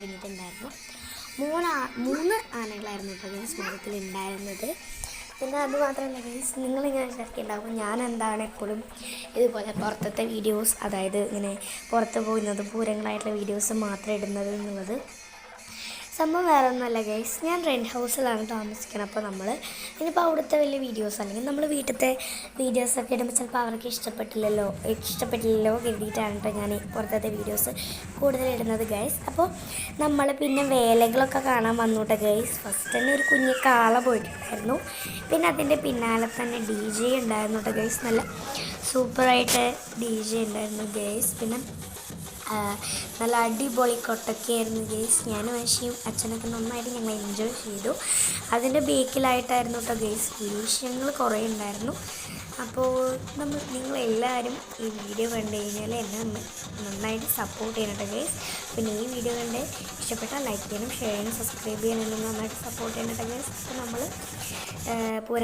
കഴിഞ്ഞിട്ടുണ്ടായിരുന്നു. മൂന്ന് മൂന്ന് ആനകളായിരുന്നു കേട്ടോ ഗൈസ് മരത്തിൽ ഉണ്ടായിരുന്നത് പിന്നെ അത് മാത്രമല്ല ഗൈസ് നിങ്ങളിങ്ങനെ വിചാരിക്കുന്നുണ്ടാവും ഞാൻ എന്താണ് എപ്പോഴും ഇതുപോലെ പുറത്തത്തെ വീഡിയോസ് അതായത് ഇങ്ങനെ പുറത്ത് പോകുന്നത് പൂരങ്ങളായിട്ടുള്ള വീഡിയോസ് മാത്രം ഇടുന്നത് എന്നുള്ളത് സംഭവം വേറെ ഒന്നുമല്ല ഗൈസ് ഞാൻ റെന്റ് ഹൗസിലാണ് താമസിക്കുന്നത് അപ്പോൾ നമ്മൾ ഇനിയിപ്പോൾ അവിടുത്തെ വലിയ വീഡിയോസ് അല്ലെങ്കിൽ നമ്മൾ വീട്ടിലത്തെ വീഡിയോസൊക്കെ ഇടുമ്പോൾ ചിലപ്പോൾ അവർക്ക് ഇഷ്ടപ്പെട്ടില്ലല്ലോ ഇഷ്ടപ്പെട്ടില്ലല്ലോ കരുതിയിട്ടാണ് കേട്ടോ ഞാൻ പുറത്തത്തെ വീഡിയോസ് കൂടുതൽ ഇടുന്നത് ഗൈസ് അപ്പോൾ നമ്മൾ പിന്നെ വേലകളൊക്കെ കാണാൻ വന്നുട്ടെ ഗൈസ് ഫസ്റ്റ് തന്നെ ഒരു കുഞ്ഞ് കാള പോയിട്ടുണ്ടായിരുന്നു. പിന്നെ അതിന്റെ പിന്നാലെ തന്നെ ഡി ജെ ഉണ്ടായിരുന്നു കേട്ടോ ഗൈസ് നല്ല സൂപ്പറായിട്ട് ഡി ജെ ഉണ്ടായിരുന്നു ഗൈസ് പിന്നെ നല്ല അടിപൊളി കൊട്ടൊക്കെയായിരുന്നു ഗെയ്സ് ഞാനും അശിയും അച്ഛനൊക്കെ നന്നായിട്ട് ഞങ്ങൾ എൻജോയ് ചെയ്തു. അതിന്റെ ബേക്കിലായിട്ടായിരുന്നു കേട്ടോ ഗെയ്സ് വിഷയങ്ങൾ കുറേ ഉണ്ടായിരുന്നു. അപ്പോൾ നമ്മൾ നിങ്ങളെല്ലാവരും ഈ വീഡിയോ കണ്ടു കഴിഞ്ഞാൽ എന്നെ നന്നായിട്ട് സപ്പോർട്ട് ചെയ്യണം കേട്ടോ പിന്നെ ഈ വീഡിയോ കണ്ട് ഇഷ്ടപ്പെട്ടാൽ ലൈക്ക് ചെയ്യണം ഷെയർ ചെയ്യണം സബ്സ്ക്രൈബ് ചെയ്യണം നന്നായിട്ട് സപ്പോർട്ട് ചെയ്യണം കേട്ടോ അപ്പോൾ നമ്മൾ പൂര